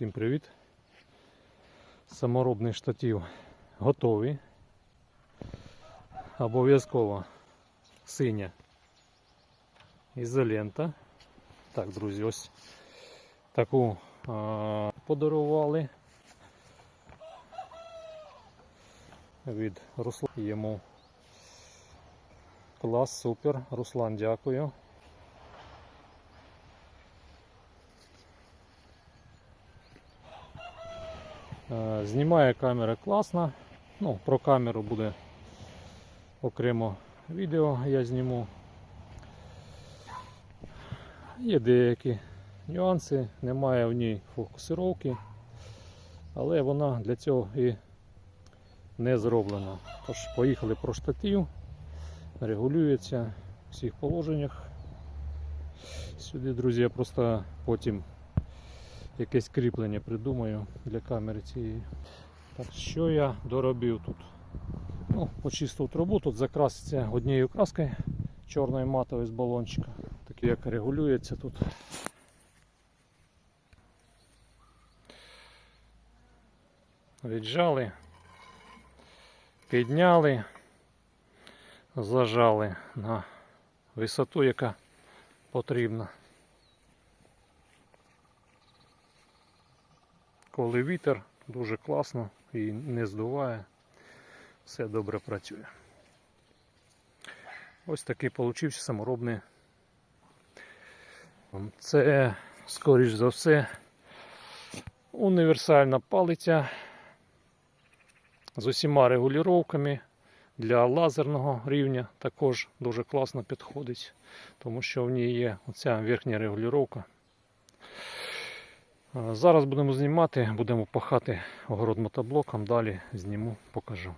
Всім привіт! Саморобний штатив готовий. Обов'язково синя ізолента. Так, друзі, ось таку а, подарували від Руслана. Йому клас, супер. Руслан, дякую. Знімає камера класно. Ну, про камеру буде окремо відео я зніму. Є деякі нюанси, немає в ній фокусировки, але вона для цього і не зроблена. Тож, поїхали про штатив, регулюється в всіх положеннях. Сюди, друзі, я просто потім якесь кріплення придумаю для камери цієї. Так, що я доробив тут? Ну, почистив трубу, тут закраситься однією краскою чорною матовою з балончика. Так як регулюється тут. Віджали, підняли, зажали на висоту, яка потрібна. Коли вітер дуже класно і не здуває, все добре працює. Ось такий получився саморобний. Це, скоріш за все, універсальна палиця з усіма регулюваннями для лазерного рівня також дуже класно підходить, тому що в ній є оця верхня регулювання. Зараз будемо знімати, будемо пахати огород мотоблоком, далі зніму, покажу.